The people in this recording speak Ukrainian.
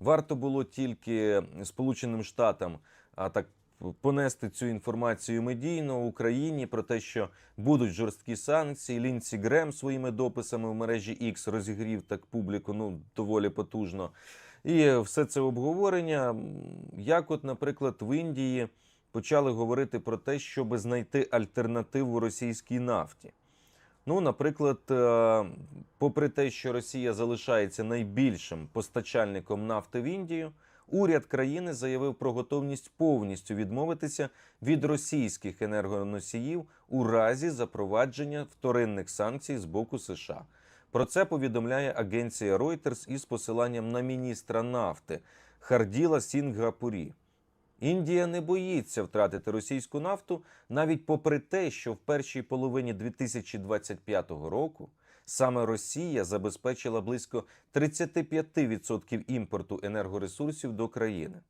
Варто було тільки Сполученим Штатам а так понести цю інформацію медійно Україні про те, що будуть жорсткі санкції. Лінці Грем своїми дописами в мережі X розігрів так публіку ну доволі потужно. І все це обговорення, як, от, наприклад, в Індії почали говорити про те, щоб знайти альтернативу російській нафті. Ну, наприклад, е, попри те, що Росія залишається найбільшим постачальником нафти в Індію, уряд країни заявив про готовність повністю відмовитися від російських енергоносіїв у разі запровадження вторинних санкцій з боку США. Про це повідомляє агенція Reuters із посиланням на міністра нафти Харділа Сінгапурі. Індія не боїться втратити російську нафту навіть попри те, що в першій половині 2025 року саме Росія забезпечила близько 35% імпорту енергоресурсів до країни.